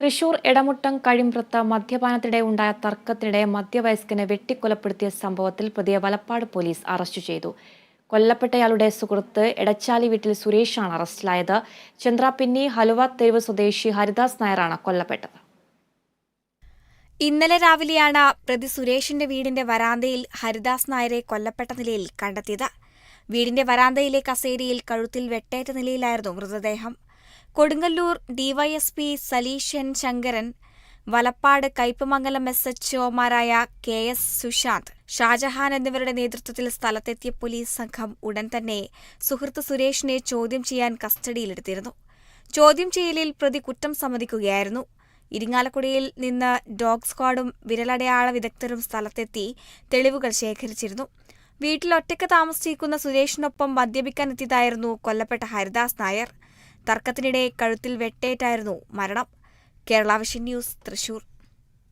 തൃശൂർ എടമുട്ടം കഴിമ്പ്രത്ത് മദ്യപാനത്തിനിടെ ഉണ്ടായ തർക്കത്തിനിടെ മധ്യവയസ്കനെ വെട്ടിക്കൊലപ്പെടുത്തിയ സംഭവത്തിൽ പ്രതിയെ വലപ്പാട് പോലീസ് അറസ്റ്റ് ചെയ്തു. കൊല്ലപ്പെട്ടയാളുടെ സുഹൃത്ത് എടച്ചാലി വീട്ടിൽ സുരേഷാണ് അറസ്റ്റിലായത്. ചന്ദ്രാപിന്നി ഹലുവ തെരുവ് സ്വദേശി ഹരിദാസ് നായരാണ് കൊല്ലപ്പെട്ടത്. ഇന്നലെ രാവിലെയാണ് പ്രതി സുരേഷിന്റെ വീടിന്റെ വരാന്തയിൽ ഹരിദാസ് നായരെ കൊല്ലപ്പെട്ട നിലയിൽ കണ്ടെത്തിയത്. വീടിന്റെ വരാന്തയിലെ കസേരയിൽ കഴുത്തിൽ വെട്ടേറ്റ നിലയിലായിരുന്നു മൃതദേഹം. Kodungallur DYSP Salishan Sankaran Valappad Kaipamangalam S H ഒമാരായ K S Sushanth Shajahan എന്നിവരുടെ നേതൃത്വത്തിൽ സ്ഥലത്തെത്തിയ പോലീസ് സംഘം ഉടൻ തന്നെ സുഹൃത്ത് സുരേഷിനെ ചോദ്യം ചെയ്യാൻ കസ്റ്റഡിയിലെടുത്തിരുന്നു. ചോദ്യം ചെയ്യലിൽ പ്രതി കുറ്റം സമ്മതിക്കുകയായിരുന്നു. ഇരിങ്ങാലക്കുടയിൽ നിന്ന് ഡോഗ് സ്ക്വാഡും വിരലടയാള വിദഗ്ധരും സ്ഥലത്തെത്തി തെളിവുകൾ ശേഖരിച്ചിരുന്നു. വീട്ടിൽ ഒറ്റയ്ക്ക് താമസിക്കുന്ന സുരേഷിനൊപ്പം മദ്യപിക്കാനെത്തിയതായിരുന്നു കൊല്ലപ്പെട്ട ഹരിദാസ് നായർ. തർക്കത്തിനിടെ കഴുത്തിൽ വെട്ടേറ്റായിരുന്നു മരണം. Kerala vision news Thrissur.